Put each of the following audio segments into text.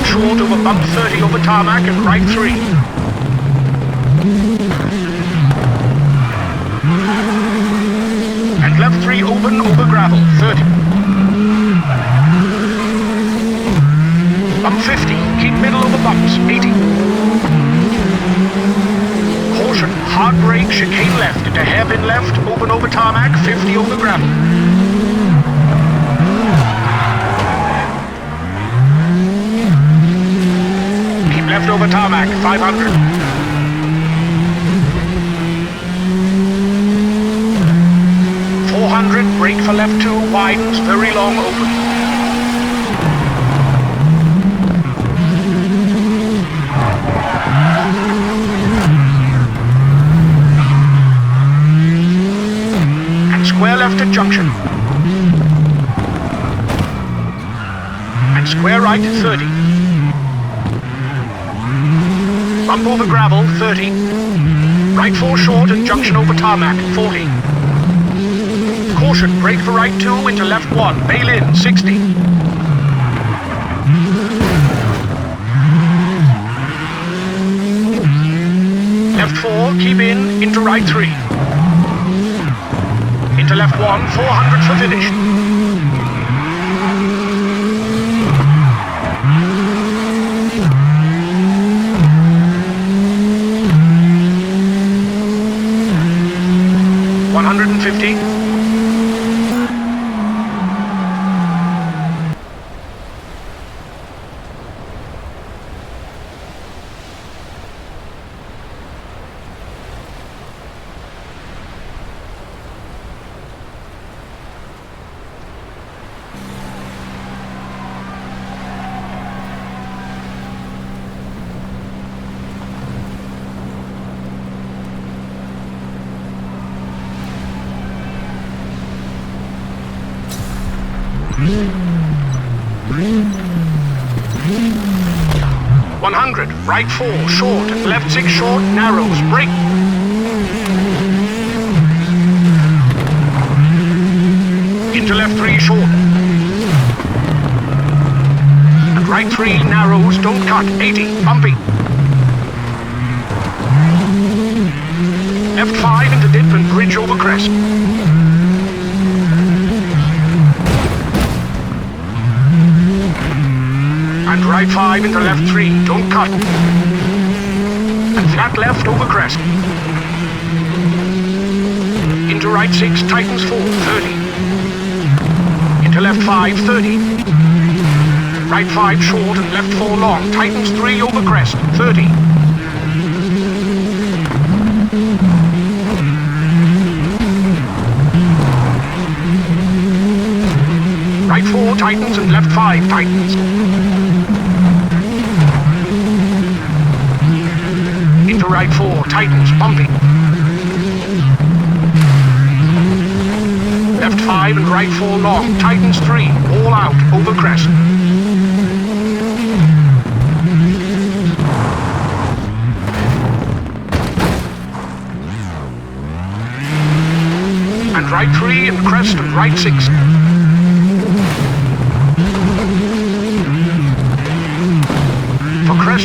Right short over bump 30 over tarmac and right 3. And left 3 open over gravel, 30. Bump 50, keep middle over bumps, 80. Caution, hard brake, chicane left, into hairpin left, open over tarmac, 50 over gravel. Keep left over tarmac, 500. Four hundred, brake for left two, widens, very long, open. And square left at junction. And square right at 30. Bump over gravel, 30. Right 4 short and junction over tarmac, 40. Caution, brake for right 2 into left 1, bail in, 60. Left 4, keep in, into right 3. Into left 1, 400 for finish. One hundred and fifty. One hundred. Right four, short. Left six short, narrows. Brake. Into left three, short. And right three, narrows. Don't cut. 80. Bumpy. Left five into dip and bridge over crest. And right five into left three. Don't cut. And flat left over crest. Into right six, tightens four, 30. Into left five, 30. Right five short and left four long, tightens three over crest, 30. Right four tightens and left five tightens. Right four, tightens, bumpy. Left five and right four long, tightens three, all out, over crest. And right three and crest and right six.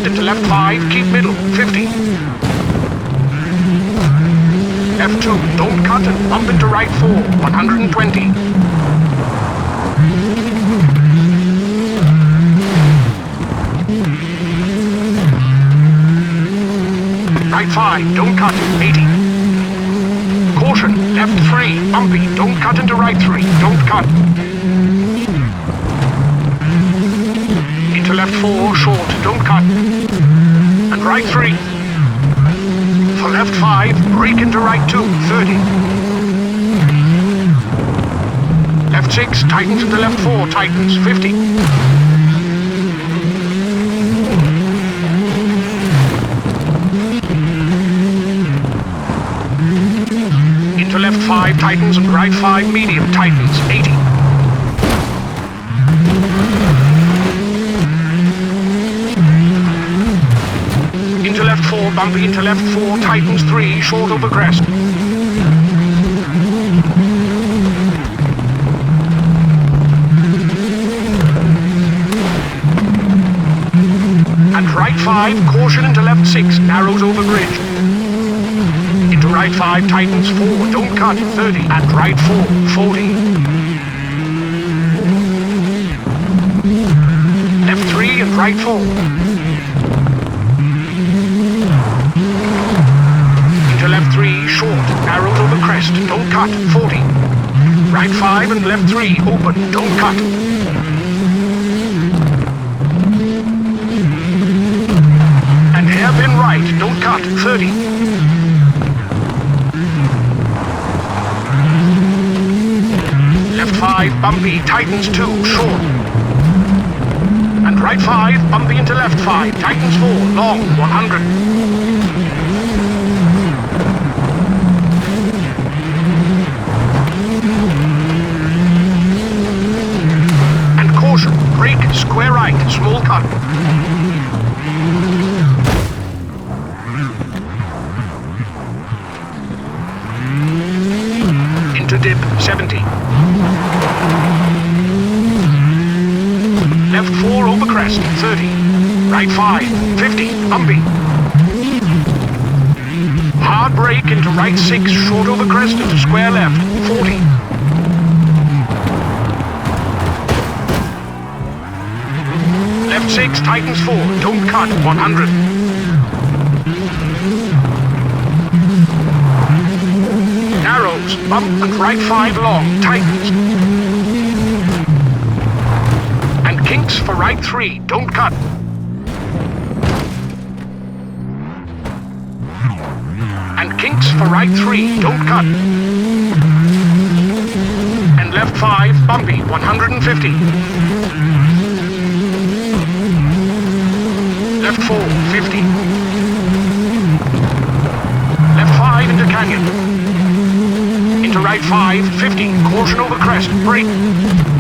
Into left five, keep middle, 50. F2, don't cut and bump into right four, 120. Right five, don't cut, 80. Caution, left three, bumpy, don't cut into right three, don't cut. Left four, short, don't cut. And right three. For left five, break into right two, 30. Left six, tightens into left four, tightens, 50. Into left 5 tightens and right 5 medium tightens 80. Into left 4 bumpy into left 4 tightens 3 short over crest. And right 5 caution into left 6 narrows over bridge. Into right 5 tightens 4 don't cut 30 and right 4 40. Left 3 and right 4. Crest, don't cut, 40. Right 5 and left 3, open, don't cut. And hairpin right, don't cut, 30. Left 5, bumpy, Titans 2, short. And right 5, bumpy into left 5, Titans 4, long, 100. And caution, brake, square right, small cut. Into dip, 70. Left 4 over crest, 30. Right 5, 50, bumpy. Hard brake into right 6, short over crest into square left, 40. Left 6, Titans 4, don't cut, 100. Narrows, bump and right 5 long, tightens. Kinks for right 3, don't cut. And kinks for right 3, don't cut. And left 5, bumpy, 150. Left 4, 50. Left 5 into canyon. Into right 5, 50. Caution over crest, brake.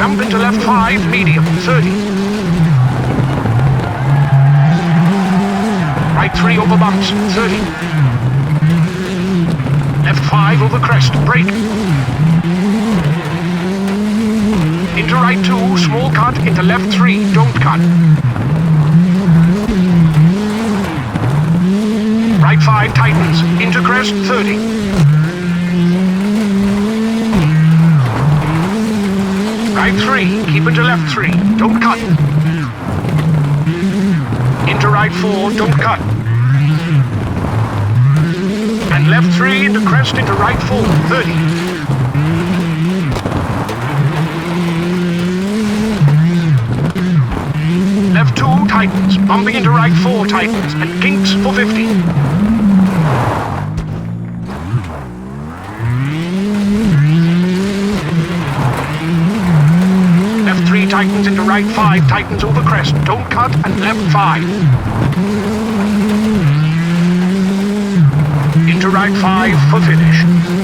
Jump into left 5, medium, 30. Right 3 over bumps, 30. Left 5 over crest, break. Into right 2, small cut, into left 3, don't cut. Right 5 tightens, into crest, 30. Right 3, keep into left 3, don't cut. Into right 4, don't cut. And left 3 into crest into right 4, 30. Left 2 tightens, bumping into right 4 tightens, and kinks for 50. Left 3 tightens into right 5 tightens over crest, don't cut, and left 5. Into right 5 for finish.